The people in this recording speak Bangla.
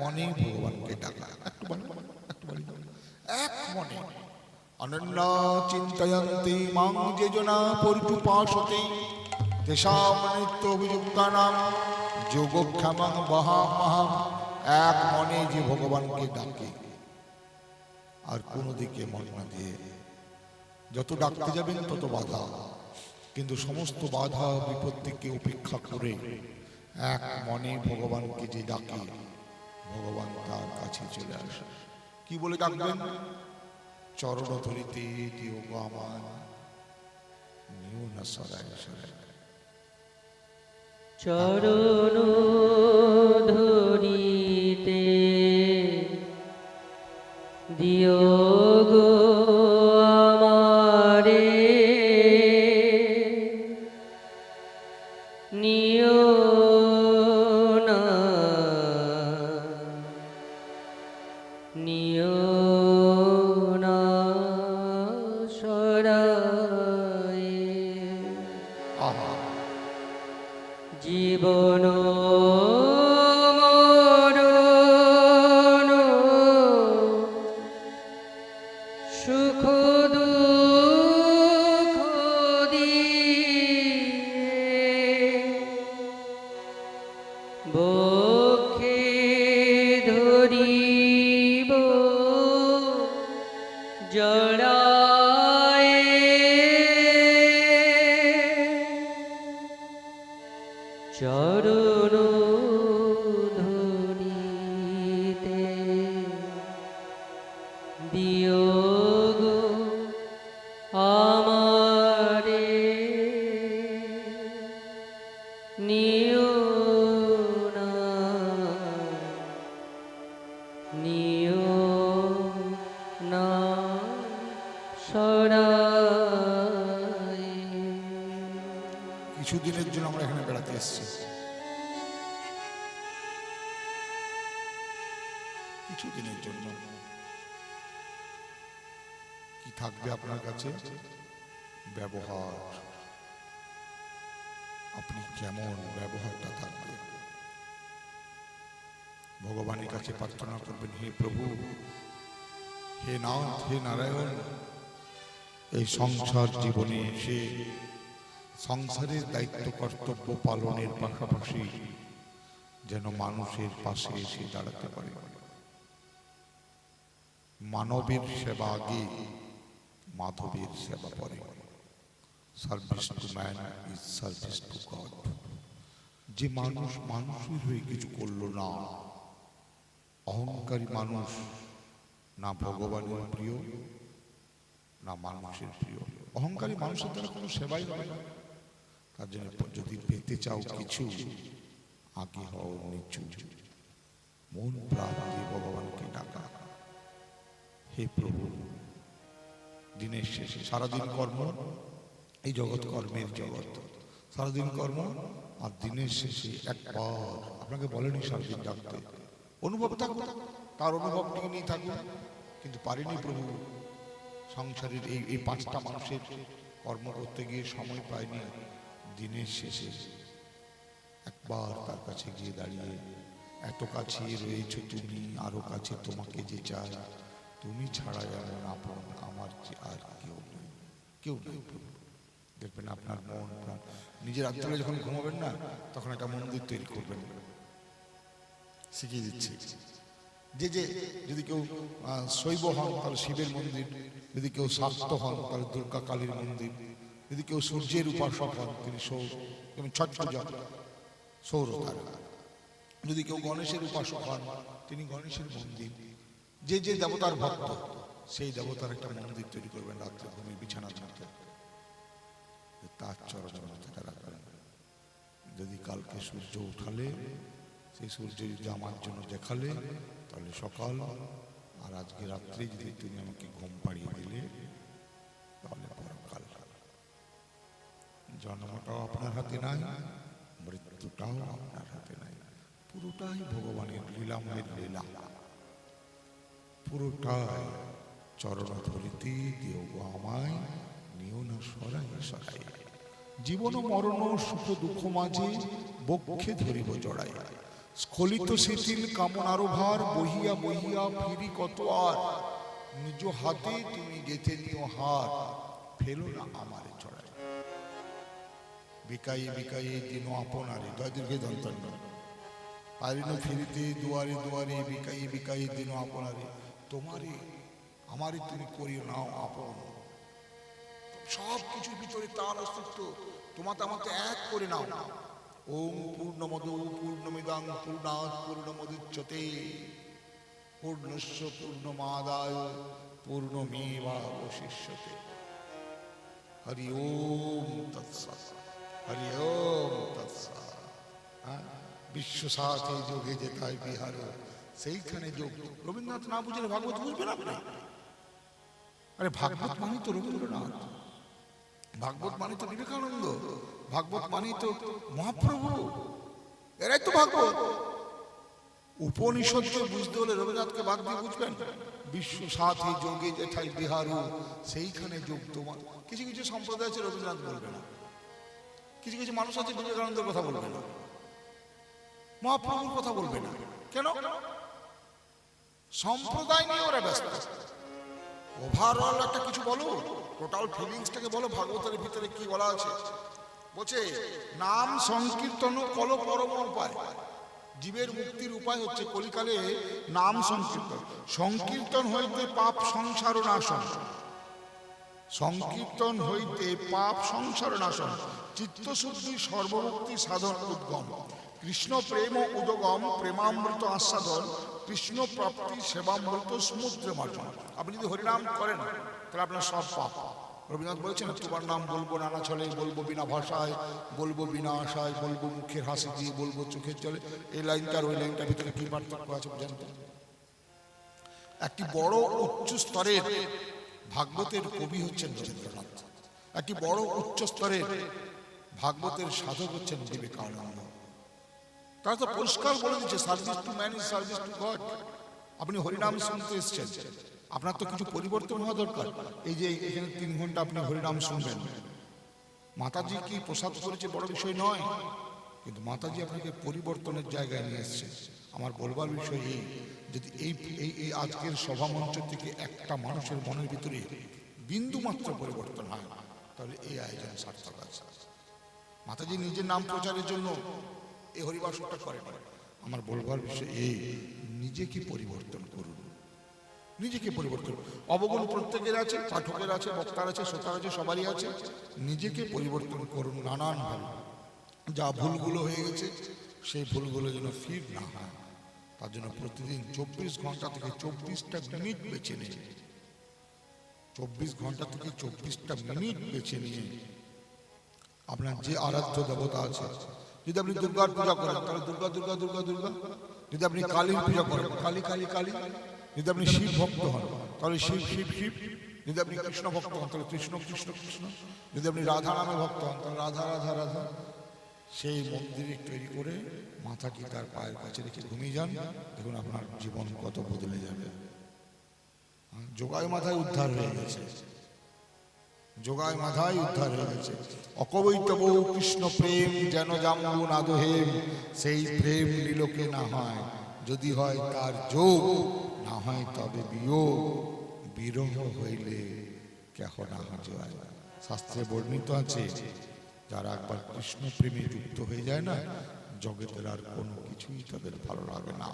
মনে ভগবানকে ডাকা। একটু বলো, একটু বলো। এক মনে। অনন্য চিন্তয়ন্তি মাং যে জনা পরিটুপাসতে তেষাম নিত্য অভিযুক্তানাম যোগক্ষেমং বহামহাম এক মনে যে ভগবানকে ডাকে। আর কোনো দিকে মন না দিয়ে। যত ডাকতে যাবেন তত বাধা। কিন্তু সমস্ত বাধা বিপত্তিকে উপেক্ষা করে এক মনে ভগবানকে যে ডাকে ভগবান তার কাছে চলে আসে। কি বলে ডাকবেন? চরণ ধরিতে দিও গো আমার। নিও না সরায় সরায়। চরণ ধরিতে জীবন চরণ কিছুদিনের জন্য। কি থাকবে আপনার কাছে? ব্যবহার। আপনি কেমন ব্যবহারটা থাকবে? ভগবানের কাছে প্রার্থনা করবেন, হে প্রভু, হে নাথ, হে নারায়ণ, এই সংসার জীবনে এসে সংসারের দায়িত্ব, কর্তব্য পালনের পাশাপাশি যেন মানুষের পাশে এসে দাঁড়াতে পারে। মানবের সেবা আগে মাধবের সেবা পরে। Service to man is service to God যে মানুষ মানুষই হয়ে কিছু করল না, অহংকারী মানুষ, না ভগবানের প্রিয়, না মানুষের প্রিয়। অহংকারী মানুষের দ্বারা কোনো সেবাই হয় না। তার জন্য যদি পেতে চাও কিছু, আগে হও নিচু। মন প্রাণ দিয়ে ভগবানকে ডাকা। হে প্রভু, দিনের শেষে সারাদিন কর্ম, এই জগৎ কর্মের জগৎ। সারাদিন কর্ম আর দিনের শেষে একবার আপনাকে বলেনি সারাদিন ডাকতে অনুভব থাকুক, তার অনুভবটিকে নিয়ে থাকুন কিন্তু পারিনি প্রভু, সংসারের এই এই পাঁচটা মানুষের কর্ম করতে গিয়ে সময় পায়নি দিনের শেষে একবার তার কাছে গিয়ে দাঁড়িয়ে, এত কাছে রয়েছ তুমি, আরও কাছে তোমাকে যে চাই। তুমি ছাড়া এমন আপন আমার যে আর কেউ নেই। কেউ দেখবেন আপনার মন, প্রাণ, নিজের রাত্রে যখন ঘুমাবেন না, তখন একটা মন্দির তৈরি করবেন। শিখিয়ে দিচ্ছি। যে যে, যদি কেউ শৈব হন, তাহলে শিবের মন্দির। যদি কেউ শাক্ত হন, তাহলে দুর্গা কালীর মন্দির। যদি কেউ সূর্যের উপাসক হন, তিনি সৌর, যেমন ছট পূজা সৌর যদি কেউ গণেশের উপাসক হন, তিনি গণেশের মন্দির। যে যে দেবতার ভক্ত, সেই দেবতার একটা মন্দির তৈরি করবেন রাত্রে ঘুমিয়ে বিছানার মধ্যে তার চরণের মাথাটা রাখবেন। যদি কালকে সূর্য উঠালে, সেই সূর্য যদি আমার জন্য দেখালে, তাহলে সকাল আর আজকে রাত্রে যদি তুমি আমাকে ঘুম পাড়িয়ে দিলে, তাহলে পরকাল। জন্মটাও আপনার হাতে নাই, মৃত্যুটাও আপনার হাতে নাই। পুরোটাই ভগবানের লীলাময়ের লীলা। পুরোটাই চরণ ধরিতে দিও আমায়, নিও না সরাই সরাই। জীবন মরণ সুখ দুঃখ মাঝে বক্ষে ধরিব জড়াই। স্খলিত শিথিল কামনারো ভার বহিয়া বহিয়া ফিরি কত আর? নিজ হাতে তুমি গেথে নিও হার ফেলো না আমারে চড়াই বিকাই বিকাই দিন আপনারে দয় দীর্ঘে দন্তন্য। পারিন ফিরিতে দুয়ারে দুয়ারে বিকাই বিকাই দিন আপনারে তোমারে আমারে তুমি করিও নাও আপন। সব কিছুর ভিতরে তার অস্তিত্ব, তোমাতে আমাকে এক করে নাও। ওম পূর্ণমদ পূর্ণমিদাং পূর্ণাৎ পূর্ণমদুচ্যতে পূর্ণস্য পূর্ণমাদায় পূর্ণমেবাবশিষ্যতে। হরি ওম তৎসৎ হরি ওম তৎসৎ হ্যাঁ? বিশ্ব সাথে যোগে যেতায় বিহার। সেইখানে যোগ রবীন্দ্রনাথ না বুঝলে ভাগবত বুঝবেন আপনি? আরে ভাগবত মানে তো রবীন্দ্রনাথ। ভাগবত মানে তো বিবেকানন্দ। ভাগবত মানে তো মহাপ্রভু। এরাই তো ভাগবত। উপনিষদকে বুঝতে হলে রবীন্দ্রনাথকে বাদ দিয়ে বুঝবেন। বিশ্ব সাথী যোগে যেথাই বিহারু, সেইখানে যোগ তোমার। কিছু কিছু সম্প্রদায় আছে রবীন্দ্রনাথ বলবে না। কিছু কিছু মানুষ আছে বিবেকানন্দের কথা বলবে না। মহাপ্রভুর কথা বলবে না। কেন? সম্প্রদায় নিয়ে ওরা ব্যস্ত। ওভারঅল একটা কিছু বলো? টোটাল ফিলিংসটাকে বলো, ভাগবতের ভিতরে কি বলা আছে? বলছে, নাম সংকীর্তন কল পরম উপায়। জীবের মুক্তির উপায় হচ্ছে কলিকালে নাম সংকীর্তন। সংকীর্তন হইতে পাপ সংসার নাশন সংকীর্তন হইতে পাপ সংসার নাশন চিত্তশুদ্ধি সর্বভক্তি সাধন উদ্গম। কৃষ্ণ প্রেম উদগম, প্রেমামৃত আস্বাদন কৃষ্ণ প্রাপ্তি সেবামৃত সমুদ্র মার্জন আপনি যদি হরিনাম করেন, তাহলে আপনার সব পাপ। রবীন্দ্রনাথ বলেছেন, তোমার নাম বলব নানা ছলে, বলব বিনা ভাষায়, বলব বিনা আশায়, বলব মুখের হাসি দিয়ে, বলব চোখের চলে এই লাইনটার ওই লাইনটার ভিতরে কি পার্থক্য আছে বুঝেন তো? একটি বড় উচ্চ স্তরের ভাগবতের কবি হচ্ছেন রবীন্দ্রনাথ। একটি বড় উচ্চ স্তরের ভাগবতের সাধক হচ্ছেন বিবেকানন্দ। তারা তো পরিষ্কার বলে দিচ্ছে service to man is service to God আপনি হরিনাম শুনতে এসছেন। আপনার তো কিছু পরিবর্তন হওয়া দরকার। এই যে এখানে তিন ঘণ্টা আপনি হরিনাম শুনবেন। মাতাজি কি প্রসাদ করেছে বড় বিষয় নয়, কিন্তু মাতাজি আপনাকে পরিবর্তনের জায়গায় নিয়ে এসছে। আমার বলবার বিষয় এই, যদি এই এই আজকের সভা মঞ্চ থেকে একটা মানুষের মনের ভিতরে বিন্দু মাত্র পরিবর্তন হয়, তাহলে এই আয়োজন সার্থক আছে। মাতাজি নিজের নাম প্রচারের জন্য এই হরিবাসনটা করেন। আমার বলবার বিষয় এই নিজেকে পরিবর্তন করুন? নিজেকে পরিবর্তন অবগুণ প্রত্যেকের আছে, পাঠকের আছে, বক্তার আছে, শ্রোতার আছে, সবারই আছে। নিজেকে পরিবর্তন করুন নানানভাবে? যা ভুলগুলো হয়ে গেছে, সেই ভুলগুলো যেন ফির না হয়। তার জন্য প্রতিদিন চব্বিশ ঘণ্টা থেকে চব্বিশটা মিনিট বেছে নিয়ে চব্বিশ ঘণ্টা থেকে চব্বিশটা মিনিট বেছে নিয়ে আপনার যে আরাধ্য দেবতা আছে যদি আপনি দুর্গার পূজা করেন, তাহলে দুর্গা দুর্গা দুর্গা দুর্গা। যদি আপনি কালীর পূজা করেন, কালী কালী কালী। যদি আপনি শিব ভক্ত হন, তাহলে শিব শিব শিব। যদি আপনি কৃষ্ণ ভক্ত হন, তাহলে কৃষ্ণ কৃষ্ণ কৃষ্ণ। যদি আপনি রাধা নামে ভক্ত হন, তাহলে রাধা রাধা রাধা। সেই মন্দিরে তৈরি করে মাথা কি তার পায়ের কাছে রেখে ঘুমিয়ে যান, দেখুন আপনার জীবন কত বদলে যাবে। যোগায় মাথায় উদ্ধার হয়ে গেছে। যোগায় মাথায় উদ্ধার হয়ে গেছে। অকবৈতব কৃষ্ণ প্রেম যেন জাম্বু নাদহেম সেই প্রেম লীলকে না হয়। যদি হয় তার যোগ, না হয় তবে বিয়োগ। বিরহ হইলে কেহ না হয় শাস্ত্রে বর্ণিত আছে, যারা একবার কৃষ্ণ প্রেমে যুক্ত হয়ে যায় না, জগতের আর কোনো কিছুই তাদের ভালো লাগে না।